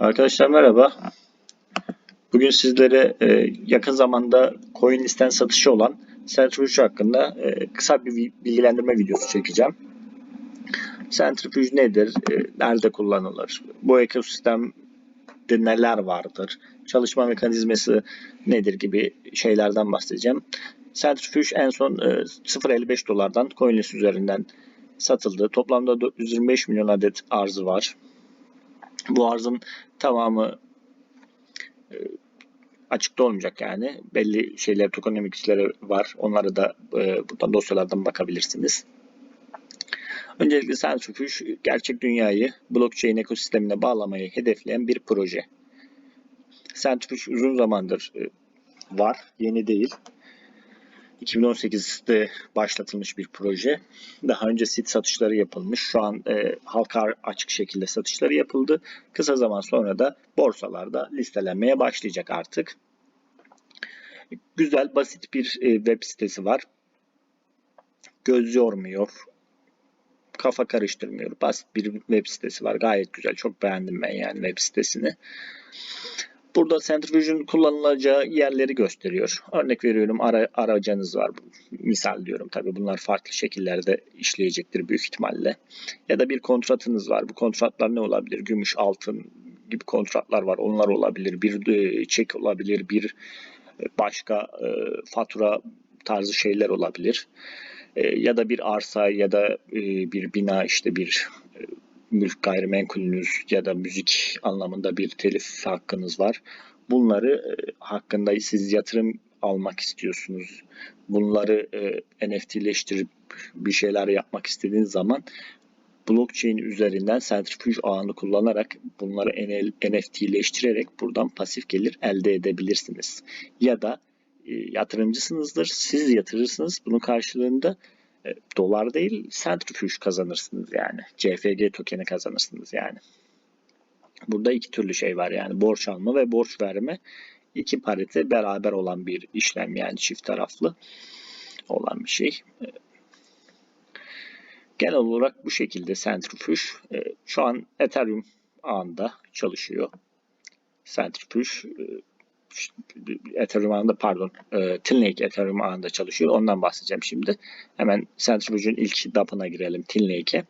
Arkadaşlar merhaba. Bugün sizlere e, yakın zamanda coin listen satışı olan Centrifuge hakkında e, kısa bir bilgilendirme videosu çekeceğim. Centrifuge nedir? E, nerede kullanılır? Bu ekosistemde neler vardır? Çalışma mekanizması nedir gibi şeylerden bahsedeceğim. Centrifuge en son e, 0.55 dolardan CoinList üzerinden satıldı. Toplamda 425 milyon adet arzı var. Bu arzın tamamı e, açıkta olmayacak yani. Belli şeyler, tokenomics'leri var. Onları da e, buradan dosyalardan bakabilirsiniz. Öncelikle Centrifuge gerçek dünyayı blockchain ekosistemine bağlamayı hedefleyen bir proje. Centrifuge uzun zamandır e, var, yeni değil. 2018'de başlatılmış bir proje. Daha önce sit satışları yapılmış. Şu an e, halka açık şekilde satışları yapıldı. Kısa zaman sonra da borsalarda listelenmeye başlayacak artık. Güzel, basit bir e, web sitesi var. Göz yormuyor. Kafa karıştırmıyor. Basit bir web sitesi var. Gayet güzel. Çok beğendim ben yani web sitesini. Burada Centrifuge'un kullanılacağı yerleri gösteriyor. Örnek veriyorum ara, aracınız var. Misal diyorum tabii bunlar farklı şekillerde işleyecektir büyük ihtimalle. Ya da bir kontratınız var. Bu kontratlar ne olabilir? Gümüş, altın gibi kontratlar var. Onlar olabilir. Bir e, çek olabilir. Bir e, başka e, fatura tarzı şeyler olabilir. Ya da bir arsa ya da bir bina işte bir mülk gayrimenkulünüz ya da müzik anlamında bir telif hakkınız var. Bunları e, hakkında siz yatırım almak istiyorsunuz. Bunları e, NFT'leştirip bir şeyler yapmak istediğiniz zaman blockchain üzerinden Centrifuge ağını kullanarak bunları NFT'leştirerek buradan pasif gelir elde edebilirsiniz. Ya da e, yatırımcısınızdır. Siz yatırırsınız. Bunun karşılığında dolar değil Centrifuge kazanırsınız yani. CFG tokeni kazanırsınız yani. Burada iki türlü şey var yani borç alma ve borç verme iki parite beraber olan bir işlem yani çift taraflı olan bir şey. E, Genel olarak bu şekilde Centrifuge e, şu an Ethereum ağında çalışıyor. Centrifuge e, Ethereum ağında pardon e, Tinlake Ethereum ağında çalışıyor. Ondan bahsedeceğim şimdi. Hemen Centrifuge'un ilk DAP'ına girelim Tinlake'e.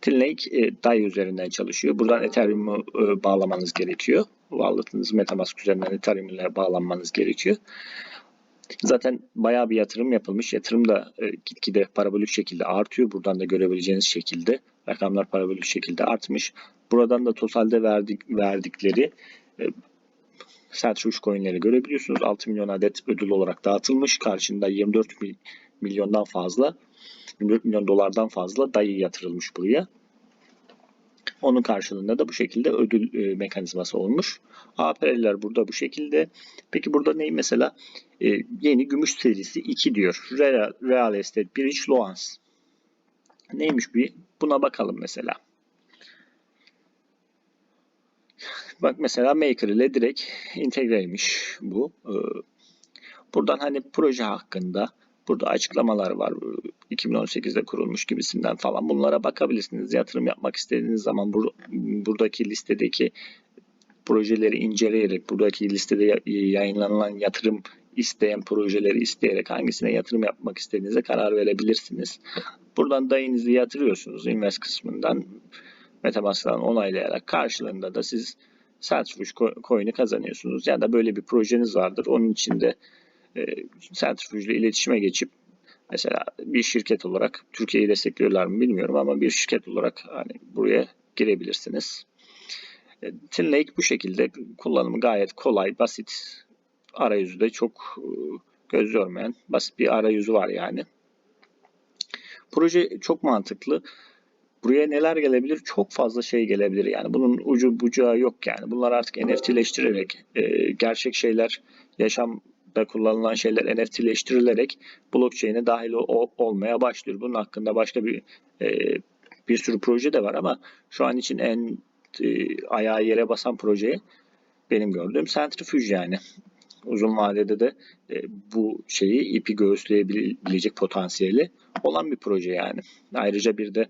Tinlake e, DAI üzerinden çalışıyor. Buradan Ethereum'u e, bağlamanız gerekiyor. Wallet'ınız Metamask üzerinden Ethereum ile bağlanmanız gerekiyor. Zaten bayağı bir yatırım yapılmış. Yatırım da e, gitgide parabolik şekilde artıyor. Buradan da görebileceğiniz şekilde rakamlar parabolik şekilde artmış. Buradan da totalde verdik, verdikleri e, Centrifuge coinleri görebiliyorsunuz. 6 milyon adet ödül olarak dağıtılmış. Karşında 24 milyondan fazla 24 milyon dolardan fazla dayı yatırılmış buraya. Onun karşılığında da bu şekilde ödül e, mekanizması olmuş. APR'ler burada bu şekilde. Peki burada ne mesela? E, yeni gümüş serisi 2 diyor. Real, Real Estate Bridge Loans. Neymiş bir? Buna bakalım mesela. Bak mesela Maker ile direkt entegreymiş bu. Ee, Buradan hani proje hakkında burada açıklamalar var. 2018'de kurulmuş gibisinden falan. Bunlara bakabilirsiniz. Yatırım yapmak istediğiniz zaman bur buradaki listedeki projeleri inceleyerek, buradaki listede yayınlanılan yatırım isteyen projeleri isteyerek hangisine yatırım yapmak istediğinize karar verebilirsiniz. Buradan dayınızı yatırıyorsunuz invest kısmından Metamask'tan onaylayarak karşılığında da siz Centrifuge coin'i kazanıyorsunuz. Ya da böyle bir projeniz vardır. Onun içinde e, Centrifuge ile iletişime geçip mesela bir şirket olarak Türkiye'yi destekliyorlar mı bilmiyorum ama bir şirket olarak hani buraya girebilirsiniz. E, Tinlake bu şekilde kullanımı gayet kolay, basit. Arayüzü de çok e, göz yormayan basit bir arayüzü var yani. Proje çok mantıklı. Buraya neler gelebilir? Çok fazla şey gelebilir yani. Bunun ucu bucağı yok yani. Bunlar artık NFT'leştirerek e, gerçek şeyler, yaşamda kullanılan şeyler NFT'leştirilerek blockchain'e dahil ol, olmaya başlıyor. Bunun hakkında başka bir e, bir sürü proje de var ama şu an için en e, ayağı yere basan proje benim gördüğüm Centrifuge yani. Uzun vadede de e, bu şeyi ipi göğüsleyebilecek potansiyeli olan bir proje yani. Ayrıca bir de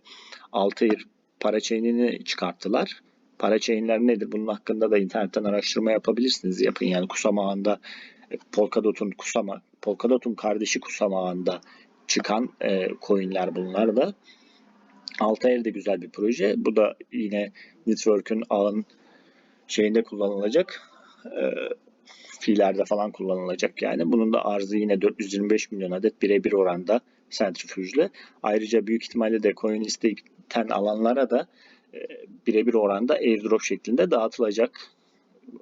Altair parachain'ini çıkarttılar. Parachain'ler nedir? Bunun hakkında da internetten araştırma yapabilirsiniz. Yapın yani Kusama ağında e, Polkadot'un Kusama, Polkadot'un kardeşi Kusama ağında çıkan e, coin'ler bunlar da. Altair de güzel bir proje. Bu da yine Network'ün ağın şeyinde kullanılacak. E, fiillerde falan kullanılacak yani. Bunun da arzı yine 425 milyon adet birebir oranda sentrifüjle. Ayrıca büyük ihtimalle de coin listekten alanlara da e, birebir oranda airdrop şeklinde dağıtılacak.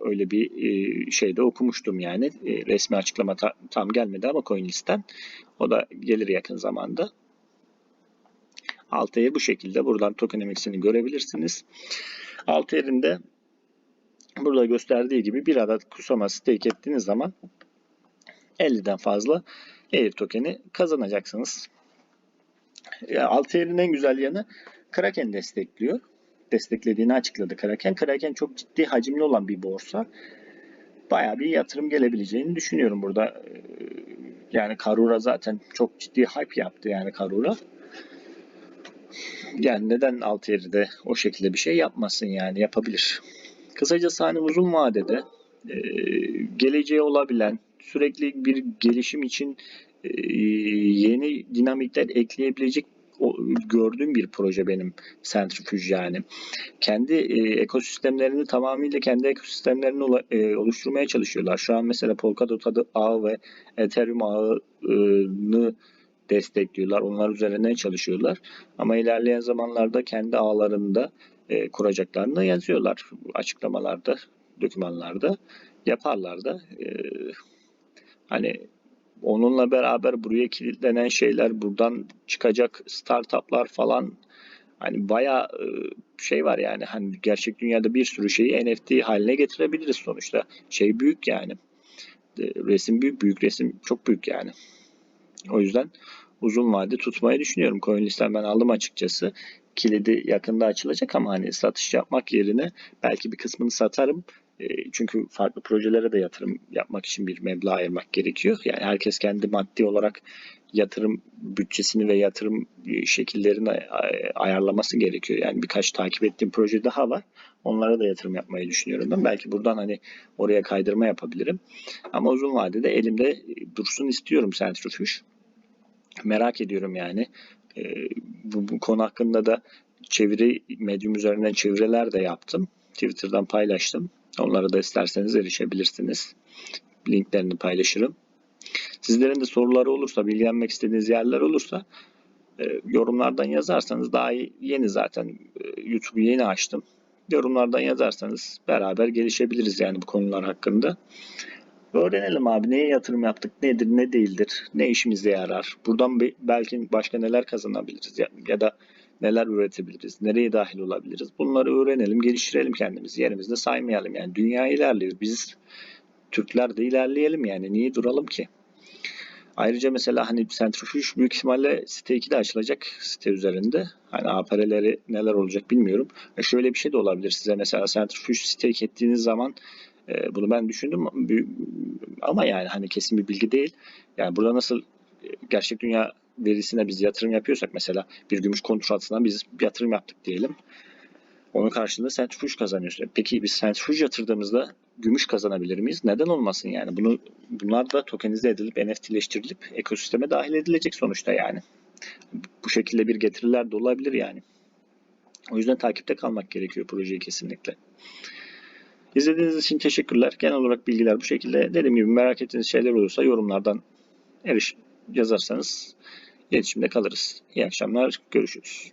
Öyle bir e, şeyde okumuştum yani. E, resmi açıklama ta- tam gelmedi ama CoinList'ten. O da gelir yakın zamanda. Altair bu şekilde. Buradan tokenomics'ini görebilirsiniz. Altair'in de burada gösterdiği gibi bir adet Kusama stake ettiğiniz zaman 50'den fazla Air tokeni kazanacaksınız. Altair'in en güzel yanı Kraken destekliyor. Desteklediğini açıkladı Kraken. Kraken çok ciddi hacimli olan bir borsa. Bayağı bir yatırım gelebileceğini düşünüyorum burada. Ee, Yani Karura zaten çok ciddi hype yaptı yani Karura. Yani neden Altair'de o şekilde bir şey yapmasın yani yapabilir. Kısacası hani uzun vadede e, geleceği olabilen sürekli bir gelişim için e, yeni dinamikler ekleyebilecek gördüğüm bir proje benim Centrifuge yani. Kendi e, ekosistemlerini tamamıyla kendi ekosistemlerini ola- e, oluşturmaya çalışıyorlar. Şu an mesela Polkadot adı ağı ve Ethereum ağını destekliyorlar. Onlar üzerine çalışıyorlar. Ama ilerleyen zamanlarda kendi ağlarında e, kuracaklarını yazıyorlar açıklamalarda, dokümanlarda yaparlar da. E, hani onunla beraber buraya kilitlenen şeyler, buradan çıkacak startuplar falan hani bayağı e, şey var yani hani gerçek dünyada bir sürü şeyi NFT haline getirebiliriz sonuçta. Şey büyük yani. E, Resim büyük, büyük resim çok büyük yani. O yüzden uzun vade tutmayı düşünüyorum. CoinList'ten ben aldım açıkçası. Kilidi yakında açılacak ama hani satış yapmak yerine belki bir kısmını satarım. E, Çünkü farklı projelere de yatırım yapmak için bir meblağ ayırmak gerekiyor. Yani herkes kendi maddi olarak yatırım bütçesini ve yatırım e, şekillerini ay- ayarlaması gerekiyor. Yani birkaç takip ettiğim proje daha var. Onlara da yatırım yapmayı düşünüyorum ben. Belki buradan hani oraya kaydırma yapabilirim. Ama uzun vadede elimde e, dursun istiyorum Centrifuge. Merak ediyorum yani. E, bu, bu konu hakkında da çeviri Medium üzerinden çeviriler de yaptım. Twitter'dan paylaştım. Onlara da isterseniz erişebilirsiniz. Linklerini paylaşırım. Sizlerin de soruları olursa, bilgilenmek istediğiniz yerler olursa e, yorumlardan yazarsanız daha yeni zaten e, YouTube'u yeni açtım. Yorumlardan yazarsanız beraber gelişebiliriz yani bu konular hakkında. Öğrenelim abi neye yatırım yaptık, nedir, ne değildir, ne işimize yarar. Buradan be- belki başka neler kazanabiliriz ya, ya da neler üretebiliriz, nereye dahil olabiliriz. Bunları öğrenelim, geliştirelim kendimizi. Yerimizde saymayalım yani. Dünya ilerliyor. Biz Türkler de ilerleyelim yani. Niye duralım ki? Ayrıca mesela hani Centrifuge büyük ihtimalle site 2 de açılacak site üzerinde. Hani APR'leri neler olacak bilmiyorum. E şöyle bir şey de olabilir size mesela Centrifuge stake ettiğiniz zaman e, bunu ben düşündüm ama yani hani kesin bir bilgi değil. Yani burada nasıl e, gerçek dünya verisine biz yatırım yapıyorsak mesela bir gümüş kontratına biz yatırım yaptık diyelim. Onun karşılığında centrifuge kazanıyoruz. E, Peki biz centrifuge yatırdığımızda gümüş kazanabilir miyiz? Neden olmasın yani? Bunu bunlar da tokenize edilip NFT'leştirilip ekosisteme dahil edilecek sonuçta yani. Bu şekilde bir getiriler de olabilir yani. O yüzden takipte kalmak gerekiyor projeyi kesinlikle. İzlediğiniz için teşekkürler. Genel olarak bilgiler bu şekilde. Dediğim gibi merak ettiğiniz şeyler olursa yorumlardan eriş yazarsanız iletişimde kalırız. İyi akşamlar. Görüşürüz.